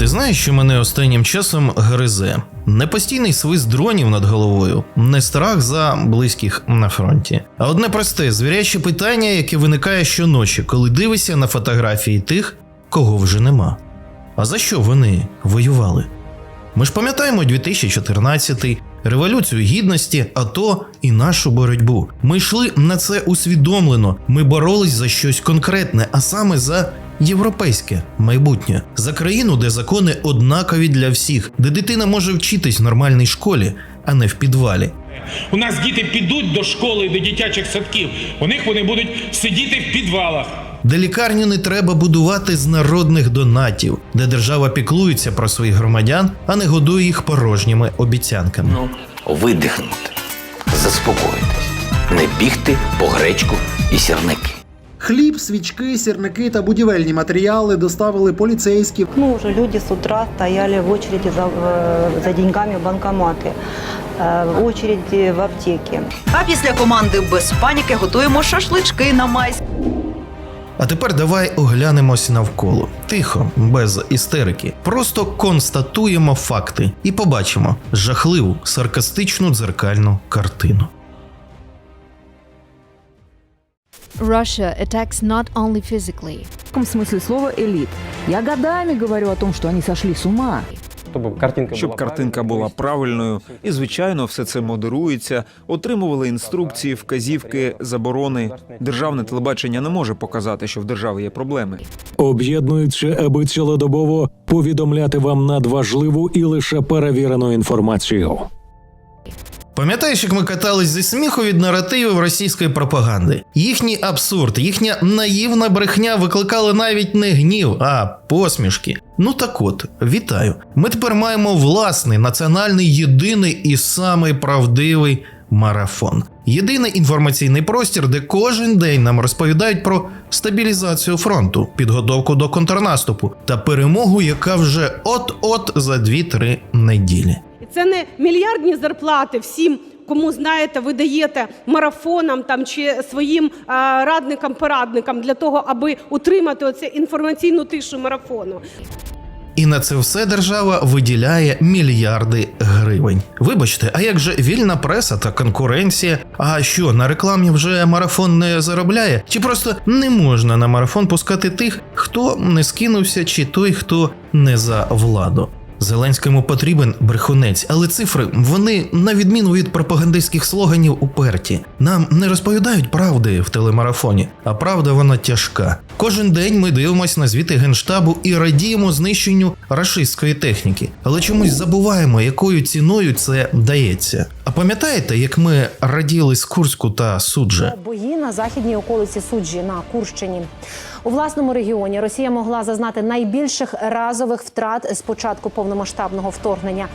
ти знаєш, що мене останнім часом гризе? Не постійний свист дронів над головою, не страх за близьких на фронті, а одне просте звіряче питання, яке виникає щоночі, коли дивишся на фотографії тих, кого вже нема. А за що вони воювали? Ми ж пам'ятаємо 2014 революцію гідності, АТО і нашу боротьбу. Ми йшли на це усвідомлено. Ми боролись за щось конкретне, а саме за європейське майбутнє, за країну, де закони однакові для всіх, де дитина може вчитись в нормальній школі, а не в підвалі. У нас діти підуть до школи, до дитячих садків. У них вони будуть сидіти в підвалах. Де лікарню не треба будувати з народних донатів, де держава піклується про своїх громадян, а не годує їх порожніми обіцянками. Ну, видихнути, заспокоїтись, не бігти по гречку і сірники. Хліб, свічки, сірники та будівельні матеріали доставили поліцейські. Ну, уже люди с утра стояли в очереди за, э, за деньгами в банкоматы, э, в очереди в аптеке. А після команди без паніки готуємо шашлички на майськ. А тепер давай оглянемось навколо. Тихо, без істерики. Просто констатуємо факти і побачимо жахливу саркастичну дзеркальну картину. Russia attacks not only physically, В каком смысле слова элит. Я годами говорю о том, что они сошли с ума. Щоб картинка Щоб була картинка була правильною, і звичайно, все це модерується. Отримували інструкції, вказівки, заборони. Державне телебачення не може показати, що в держави є проблеми. об'єднуються, аби цілодобово повідомляти вам надважливу і лише перевірену інформацію. Пам'ятаєш, як ми катались зі сміху від наративів російської пропаганди? Їхній абсурд, їхня наївна брехня викликали навіть не гнів, а посмішки. Ну так от, вітаю. Ми тепер маємо власний національний єдиний і самий правдивий марафон. Єдиний інформаційний простір, де кожен день нам розповідають про стабілізацію фронту, підготовку до контрнаступу та перемогу, яка вже от-от за 2-3 неділі. Це не мільярдні зарплати всім, кому знаєте, ви даєте марафонам там чи своїм радникам-порадникам для того, аби утримати оце інформаційну тишу марафону. І на це все держава виділяє мільярди гривень. Вибачте, а як же вільна преса та конкуренція? А що на рекламі вже марафон не заробляє? Чи просто не можна на марафон пускати тих, хто не скинувся, чи той, хто не за владу? Зеленському потрібен брехунець, але цифри вони, на відміну від пропагандистських слоганів, уперті. Нам не розповідають правди в телемарафоні, а правда вона тяжка. Кожен день ми дивимося на звіти генштабу і радіємо знищенню рашистської техніки, але чомусь забуваємо, якою ціною це дається. А пам'ятаєте, як ми раділи з Курську та Суджа? Бої на західній околиці Суджі на Курщині. У власному регіоні Росія могла зазнати найбільших разових втрат з початку повномасштабного вторгнення.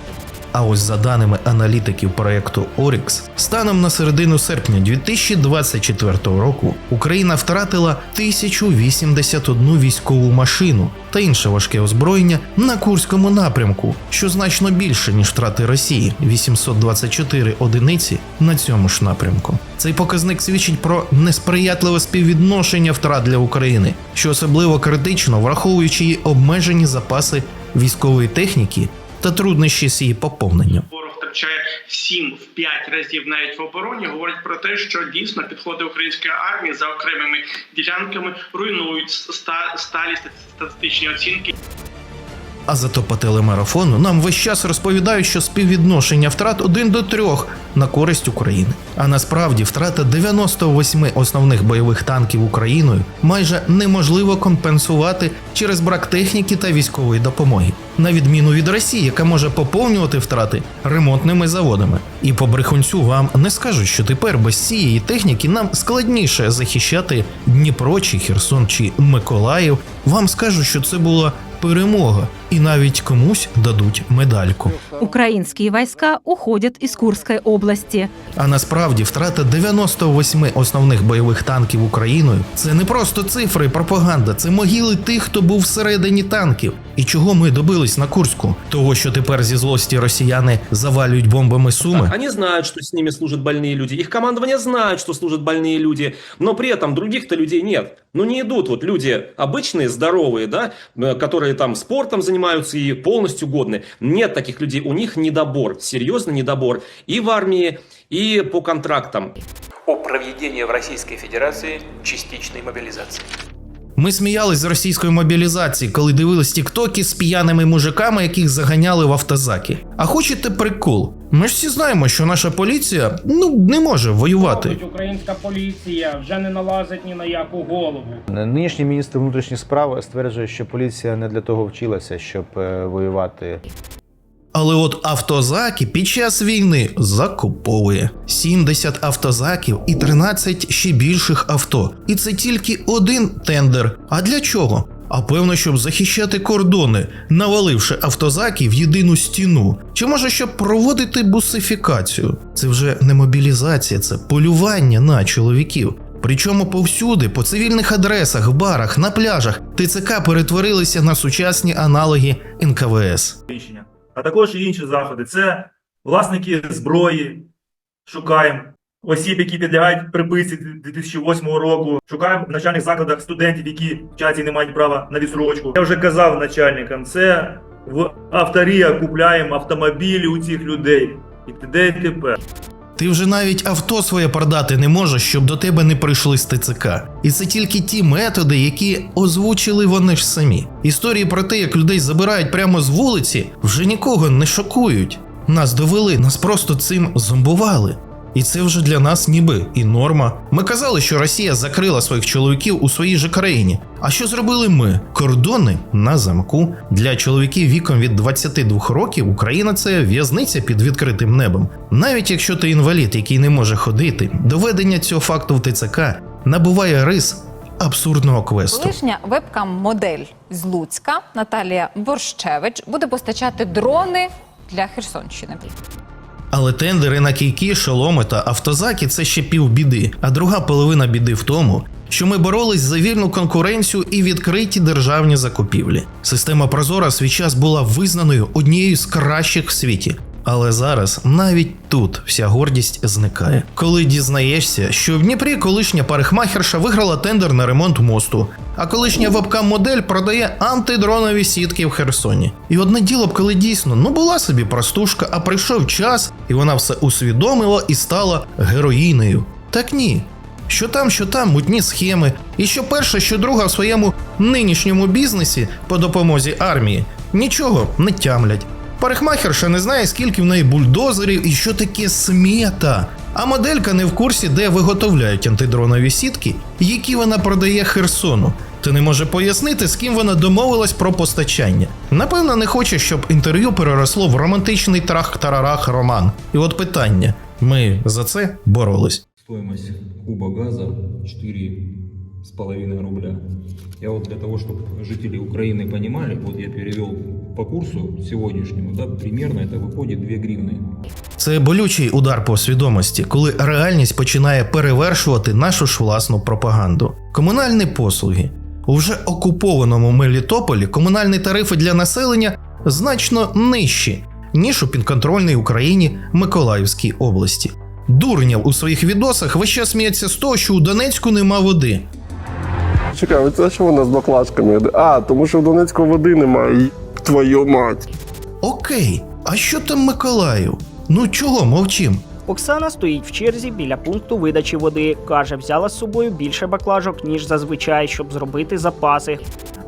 А ось за даними аналітиків проекту Орікс, станом на середину серпня 2024 року Україна втратила 1081 військову машину та інше важке озброєння на Курському напрямку, що значно більше ніж втрати Росії 824 одиниці на цьому ж напрямку. Цей показник свідчить про несприятливе співвідношення втрат для України, що особливо критично, враховуючи її обмежені запаси військової техніки та труднощі з її поповненням. Втрачає в 7 в 5 разів навіть в обороні. Говорить про те, що дійсно підходи української армії за окремими ділянками руйнують ста- сталі статистичні оцінки. А зато по телемарафону нам весь час розповідають, що співвідношення втрат 1 до 3 на користь України. А насправді втрата 98 основних бойових танків Україною майже неможливо компенсувати через брак техніки та військової допомоги, на відміну від Росії, яка може поповнювати втрати ремонтними заводами. І по брехунцю вам не скажуть, що тепер без цієї техніки нам складніше захищати Дніпро чи Херсон чи Миколаїв. Вам скажуть, що це була перемога, і навіть комусь дадуть медальку. Українські війська уходять із Курської області. А насправді втрата 98 основних бойових танків Україною це не просто цифри і пропаганда, це могили тих, хто був всередині танків. І чого ми добились на Курську? Того, що тепер зі злості росіяни завалюють бомбами суми? Они знают, что с ними служат больные люди. Их командование знает, что служат больные люди. Но при этом других-то людей нет. Ну не идут вот люди обычные, здоровые, да, э, которые там спортом занимаются и полностью годны. Нет таких людей. У них недобор, серьезный недобор и в армии, и по контрактам. О проведении в Российской Федерации частичной мобилизации. Ми сміялись з російської мобілізації, коли дивились тіктоки з п'яними мужиками, яких заганяли в автозаки. А хочете прикол? Ми ж всі знаємо, що наша поліція ну не може воювати. Українська поліція вже не налазить ні на яку голову. Нинішній міністр внутрішніх справ стверджує, що поліція не для того вчилася, щоб е, воювати. Але от автозаки під час війни закуповує 70 автозаків і 13 ще більших авто. І це тільки один тендер. А для чого? А певно, щоб захищати кордони, наваливши автозаки в єдину стіну. Чи може щоб проводити бусифікацію? Це вже не мобілізація, це полювання на чоловіків. Причому повсюди, по цивільних адресах, барах, на пляжах, ТЦК перетворилися на сучасні аналоги НКВС. Рішення. А також і інші заходи. Це власники зброї. Шукаємо осіб, які підлягають приписці 2008 року. Шукаємо в навчальних закладах студентів, які вчаться і не мають права на відсрочку. Я вже казав начальникам, це в авторія купляємо автомобілі у цих людей. І т.д. і т.п. Ти вже навіть авто своє продати не можеш, щоб до тебе не прийшли з ТЦК. І це тільки ті методи, які озвучили вони ж самі. Історії про те, як людей забирають прямо з вулиці, вже нікого не шокують. Нас довели, нас просто цим зомбували. І це вже для нас ніби і норма. Ми казали, що Росія закрила своїх чоловіків у своїй же країні. А що зробили ми? Кордони на замку. Для чоловіків віком від 22 років Україна це в'язниця під відкритим небом. Навіть якщо ти інвалід, який не може ходити, доведення цього факту в ТЦК набуває рис абсурдного квесту. Колишня вебкам-модель з Луцька Наталія Борщевич буде постачати дрони для Херсонщини. Але тендери на кійки, шоломи та автозаки це ще півбіди. А друга половина біди в тому, що ми боролись за вільну конкуренцію і відкриті державні закупівлі. Система Прозора свій час була визнаною однією з кращих в світі. Але зараз навіть тут вся гордість зникає. Коли дізнаєшся, що в Дніпрі колишня парикмахерша виграла тендер на ремонт мосту, а колишня вебкам-модель продає антидронові сітки в Херсоні. І одне діло б, коли дійсно ну була собі простушка, а прийшов час, і вона все усвідомила і стала героїнею. Так ні. Що там, що там, мутні схеми, і що перша, що друга в своєму нинішньому бізнесі по допомозі армії нічого не тямлять. Парикмахерша не знає, скільки в неї бульдозерів і що таке смета. А моделька не в курсі, де виготовляють антидронові сітки, які вона продає Херсону. Та не може пояснити, з ким вона домовилась про постачання. Напевно, не хоче, щоб інтерв'ю переросло в романтичний трах-тарарах роман. І от питання: ми за це боролись. Стоимость куба газа 4,5 рубля. Я вот для того, чтобы жители Украины понимали, вот я перевел по курсу сегодняшнему, да, примерно это выходит 2 гривны. Це болючий удар по свідомості, коли реальність починає перевершувати нашу ж власну пропаганду. Комунальні послуги. У вже окупованому Мелітополі комунальні тарифи для населення значно нижчі, ніж у підконтрольній Україні Миколаївській області. Дурняв у своїх відосах весь час сміється з того, що у Донецьку нема води. Чекай, це що вона з баклажками? А, тому що в Донецьку води немає. Твою мать. Окей, а що там Миколаїв? Ну чого мовчим? Оксана стоїть в черзі біля пункту видачі води. Каже, взяла з собою більше баклажок, ніж зазвичай, щоб зробити запаси.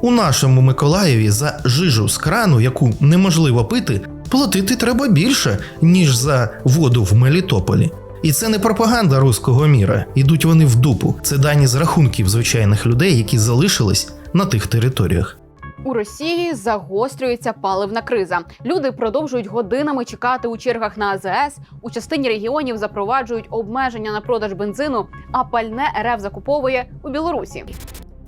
У нашому Миколаєві за жижу з крану, яку неможливо пити, платити треба більше, ніж за воду в Мелітополі. І це не пропаганда руського міра. Ідуть вони в дупу. Це дані з рахунків звичайних людей, які залишились на тих територіях. У Росії загострюється паливна криза. Люди продовжують годинами чекати у чергах на АЗС. У частині регіонів запроваджують обмеження на продаж бензину, а пальне РФ закуповує у Білорусі.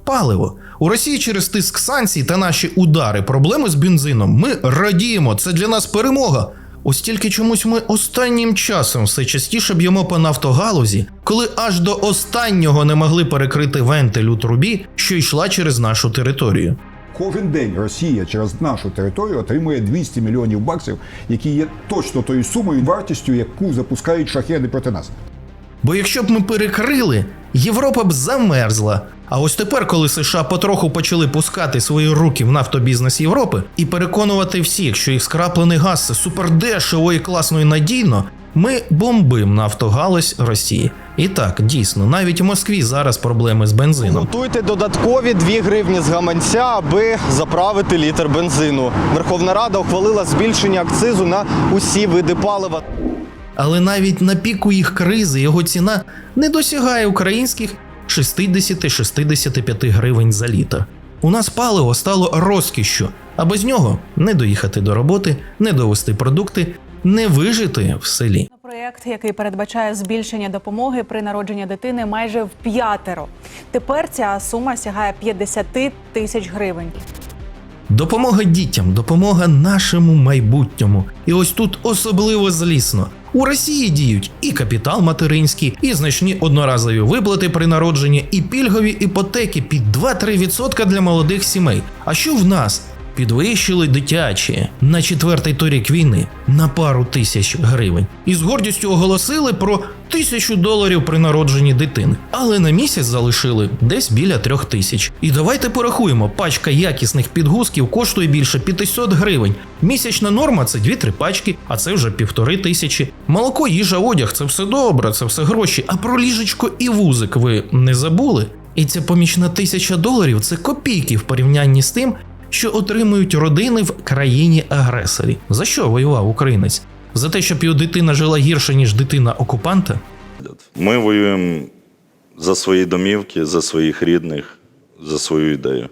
Паливо у Росії через тиск санкцій та наші удари, проблеми з бензином. Ми радіємо. Це для нас перемога. Ось тільки чомусь ми останнім часом все частіше б'ємо по нафтогалузі, коли аж до останнього не могли перекрити вентиль у трубі, що йшла через нашу територію. Кожен день Росія через нашу територію отримує 200 мільйонів баксів, які є точно тою сумою вартістю, яку запускають шахеди проти нас. Бо якщо б ми перекрили, Європа б замерзла. А ось тепер, коли США потроху почали пускати свої руки в нафтобізнес Європи і переконувати всіх, що їх скраплений газ це супердешево і класно і надійно, ми бомбим нафтогалузь Росії. І так, дійсно, навіть у Москві зараз проблеми з бензином. Готуйте додаткові 2 гривні з гаманця, аби заправити літр бензину. Верховна Рада ухвалила збільшення акцизу на усі види палива. Але навіть на піку їх кризи його ціна не досягає українських 60-65 гривень за літр. У нас паливо стало розкішшю, а без нього не доїхати до роботи, не довести продукти, не вижити в селі. Проєкт, який передбачає збільшення допомоги при народженні дитини майже в п'ятеро. Тепер ця сума сягає 50 тисяч гривень. Допомога дітям, допомога нашому майбутньому. І ось тут особливо злісно. У Росії діють і капітал материнський, і значні одноразові виплати при народженні, і пільгові іпотеки під 2-3% для молодих сімей. А що в нас? Підвищили дитячі на четвертий торік війни на пару тисяч гривень і з гордістю оголосили про тисячу доларів при народженні дитини, але на місяць залишили десь біля трьох тисяч. І давайте порахуємо, пачка якісних підгузків коштує більше 500 гривень. Місячна норма це 2-3 пачки, а це вже півтори тисячі. Молоко, їжа, одяг це все добре, це все гроші. А про ліжечко і вузик ви не забули? І ця помічна тисяча доларів це копійки в порівнянні з тим, що отримують родини в країні-агресорі. За що воював українець? За те, щоб його дитина жила гірше, ніж дитина окупанта? Ми воюємо за свої домівки, за своїх рідних, за свою ідею.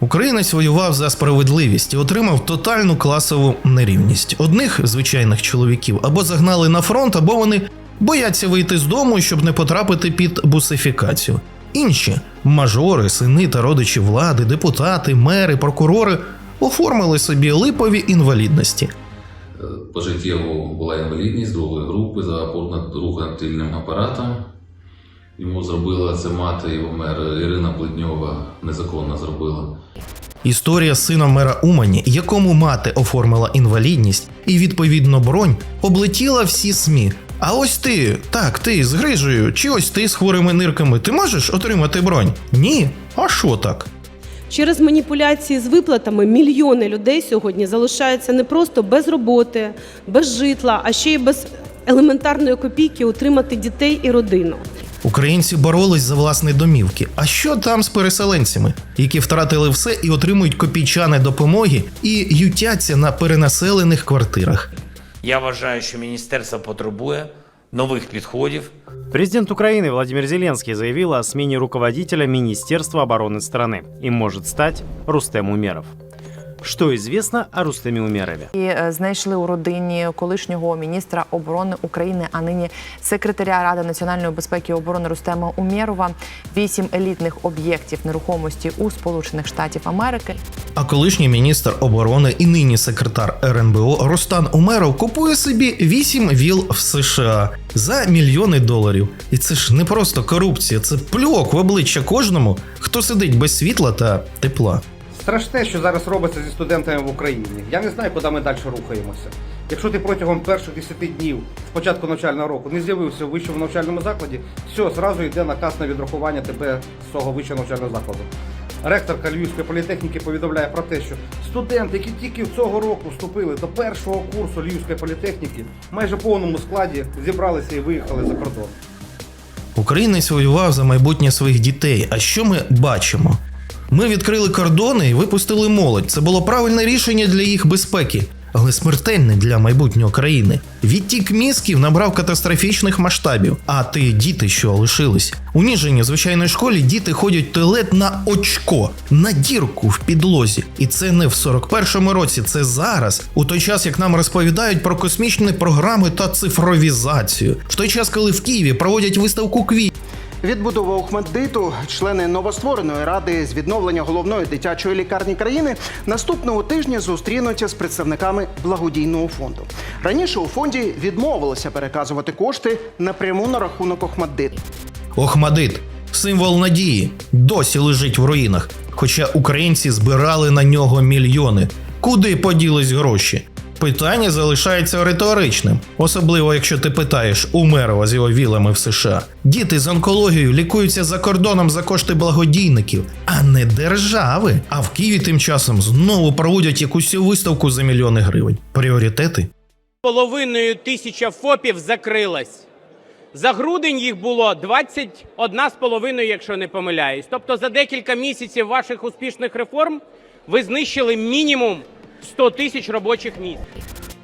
Українець воював за справедливість і отримав тотальну класову нерівність. Одних звичайних чоловіків або загнали на фронт, або вони бояться вийти з дому, щоб не потрапити під бусифікацію. Інші мажори, сини та родичі влади, депутати, мери, прокурори оформили собі липові інвалідності. Пожиттєво була інвалідність другої групи за опорно-рухотильним апаратом. Йому зробила це мати його мер Ірина Плетньова, незаконно зробила. Історія з сином мера Умані, якому мати оформила інвалідність і відповідно бронь, облетіла всі СМІ. А ось ти, так, ти з грижею, чи ось ти з хворими нирками, ти можеш отримати бронь? Ні. А що так? Через маніпуляції з виплатами мільйони людей сьогодні залишаються не просто без роботи, без житла, а ще й без елементарної копійки утримати дітей і родину. Українці боролись за власні домівки. А що там з переселенцями, які втратили все і отримують копійчани допомоги і ютяться на перенаселених квартирах? Я вважаю, що міністерство потребує нових підходів. Президент Украины Владимир Зеленский заявил о смене руководителя Министерства обороны страны. Им может стать Рустем Умеров. Что известно о Рустеме Умерове? І е, знайшли у родині колишнього міністра оборони України, а нині секретаря Ради національної безпеки і оборони Рустема Умєрова, вісім елітних об'єктів нерухомості у Сполучених Штатів Америки. А колишній міністр оборони і нині секретар РНБО Рустан Умеров купує собі 8 віл в США за мільйони доларів. І це ж не просто корупція, це плювок в обличчя кожному, хто сидить без світла та тепла. Страшне, що зараз робиться зі студентами в Україні. Я не знаю, куди ми далі рухаємося. Якщо ти протягом перших 10 днів з початку навчального року не з'явився в вищому навчальному закладі, все, зразу йде наказ на відрахування тебе з цього вищого навчального закладу. Ректорка Львівської політехніки повідомляє про те, що студенти, які тільки цього року вступили до першого курсу Львівської політехніки, майже в повному складі зібралися і виїхали за кордон. Українець воював за майбутнє своїх дітей. А що ми бачимо? Ми відкрили кордони і випустили молодь. Це було правильне рішення для їх безпеки, але смертельне для майбутнього країни. Відтік мізків набрав катастрофічних масштабів. А ти, діти, що лишились? У ніжині звичайної школі діти ходять туалет на очко, на дірку в підлозі. І це не в 41-му році, це зараз, у той час, як нам розповідають про космічні програми та цифровізацію. В той час, коли в Києві проводять виставку квітів. Відбудова Охмаддиту, члени новоствореної ради з відновлення головної дитячої лікарні країни наступного тижня зустрінуться з представниками благодійного фонду. Раніше у фонді відмовилися переказувати кошти напряму на рахунок Охмаддиту. Охмадит, символ надії, досі лежить в руїнах. хоча українці збирали на нього мільйони. Куди поділись гроші? Питання залишається риторичним, особливо якщо ти питаєш Умерова з його вілами в США. Діти з онкологією лікуються за кордоном за кошти благодійників, а не держави. А в Києві тим часом знову проводять якусь виставку за мільйони гривень. Пріоритети? Половиною тисяча ФОПів закрилась. За грудень їх було 21,5, якщо не помиляюсь. Тобто за декілька місяців ваших успішних реформ ви знищили мінімум 100 тисяч робочих місць.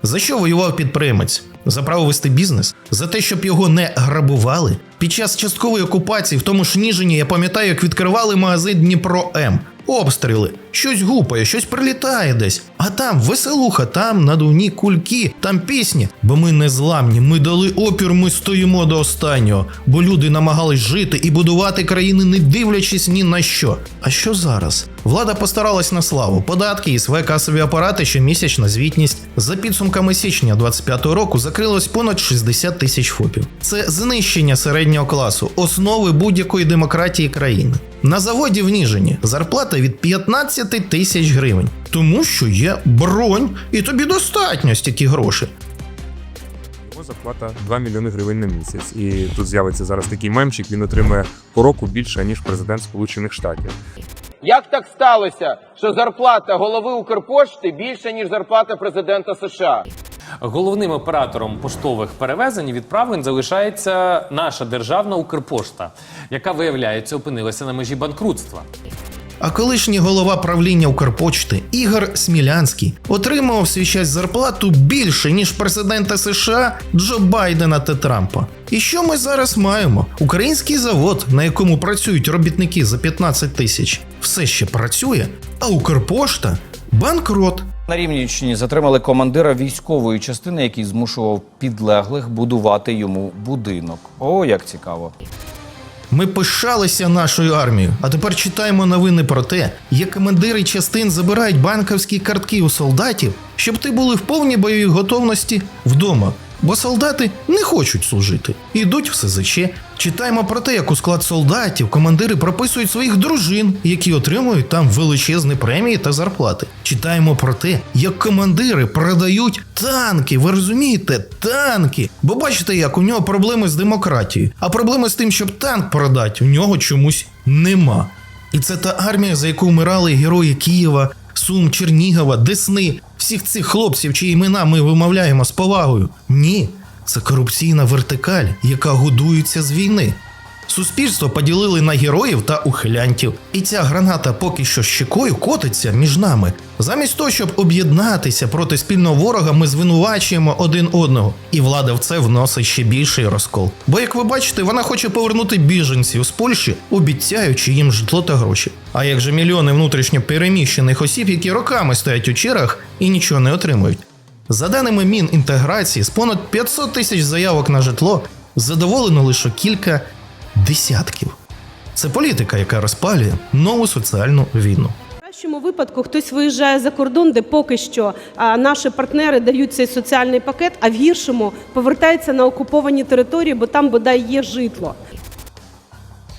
За що воював підприємець? За право вести бізнес? За те, щоб його не грабували? Під час часткової окупації в тому ж Ніжині я пам'ятаю, як відкривали магазин Дніпро М. Обстріли, щось гупає, щось прилітає десь. А там веселуха, там надувні кульки, там пісні. Бо ми не зламні, ми дали опір, ми стоїмо до останнього. Бо люди намагались жити і будувати країни, не дивлячись ні на що. А що зараз? Влада постаралась на славу. Податки і своє касові апарати, щомісячна звітність. За підсумками січня 25-го року закрилось понад 60 тисяч ФОПів. Це знищення середнього класу, основи будь-якої демократії країни. На заводі в Ніжині зарплата від 15 тисяч гривень, тому що є бронь, і тобі достатньо стільки грошей. Його зарплата 2 мільйони гривень на місяць. І тут з'явиться зараз такий мемчик. Він отримує по року більше ніж президент Сполучених Штатів. Як так сталося, що зарплата голови Укрпошти більша, ніж зарплата президента США? Головним оператором поштових перевезень і відправлень залишається наша державна Укрпошта, яка виявляється опинилася на межі банкрутства. А колишній голова правління Укрпочти Ігор Смілянський отримував в свій час зарплату більше, ніж президента США Джо Байдена та Трампа. І що ми зараз маємо? Український завод, на якому працюють робітники за 15 тисяч, все ще працює, а Укрпошта банкрот. На Рівненщині затримали командира військової частини, який змушував підлеглих будувати йому будинок. О, як цікаво. Ми пишалися нашою армією, а тепер читаємо новини про те, як командири частин забирають банківські картки у солдатів, щоб ти були в повній бойовій готовності вдома. Бо солдати не хочуть служити, ідуть в СЗЧ. Читаємо про те, як у склад солдатів командири прописують своїх дружин, які отримують там величезні премії та зарплати. Читаємо про те, як командири продають танки. Ви розумієте, танки. Бо бачите, як у нього проблеми з демократією, а проблеми з тим, щоб танк продати, у нього чомусь нема. І це та армія, за яку вмирали герої Києва, Сум, Чернігова, Десни, всіх цих хлопців, чиї імена ми вимовляємо з повагою. Ні, це корупційна вертикаль, яка годується з війни. Суспільство поділили на героїв та ухилянтів, і ця граната поки що щекою котиться між нами. Замість того, щоб об'єднатися проти спільного ворога, ми звинувачуємо один одного, і влада в це вносить ще більший розкол. Бо, як ви бачите, вона хоче повернути біженців з Польщі, обіцяючи їм житло та гроші. А як же мільйони внутрішньо переміщених осіб, які роками стоять у чергах і нічого не отримують. За даними Мінінтеграції, з понад 500 тисяч заявок на житло задоволено лише кілька десятків. Це політика, яка розпалює нову соціальну війну. В кращому випадку хтось виїжджає за кордон, де поки що а, наші партнери дають цей соціальний пакет, а в гіршому повертається на окуповані території, бо там бодай є житло.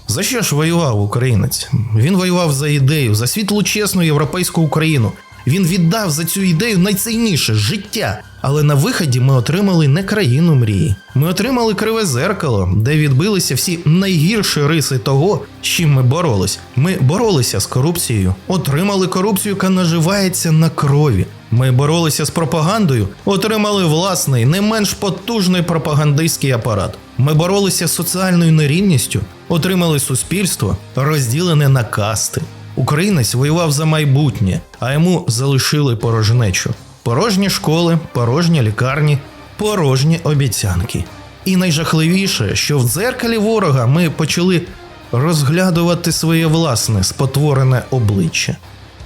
За що ж воював українець? Він воював за ідею, за світлу чесну європейську Україну. Він віддав за цю ідею найцінніше життя. Але на виході ми отримали не країну мрії. Ми отримали криве зеркало, де відбилися всі найгірші риси того, з чим ми боролись. Ми боролися з корупцією, отримали корупцію, яка наживається на крові. Ми боролися з пропагандою, отримали власний, не менш потужний пропагандистський апарат. Ми боролися з соціальною нерівністю, отримали суспільство, розділене на касти. Українець воював за майбутнє, а йому залишили порожнечу. Порожні школи, порожні лікарні, порожні обіцянки. І найжахливіше, що в дзеркалі ворога ми почали розглядувати своє власне спотворене обличчя.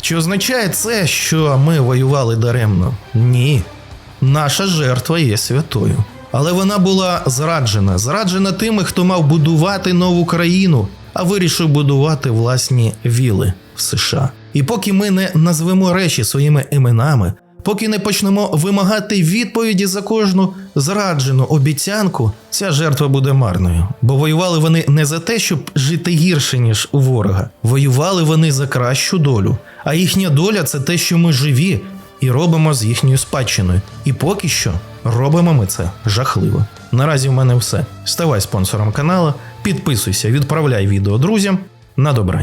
Чи означає це, що ми воювали даремно? Ні. Наша жертва є святою. Але вона була зраджена, зраджена тими, хто мав будувати нову країну, а вирішив будувати власні віли в США. І поки ми не назвемо речі своїми іменами, Поки не почнемо вимагати відповіді за кожну зраджену обіцянку, ця жертва буде марною. Бо воювали вони не за те, щоб жити гірше, ніж у ворога. Воювали вони за кращу долю. А їхня доля це те, що ми живі і робимо з їхньою спадщиною. І поки що робимо ми це жахливо. Наразі в мене все. Ставай спонсором каналу, підписуйся, відправляй відео друзям. На добрані.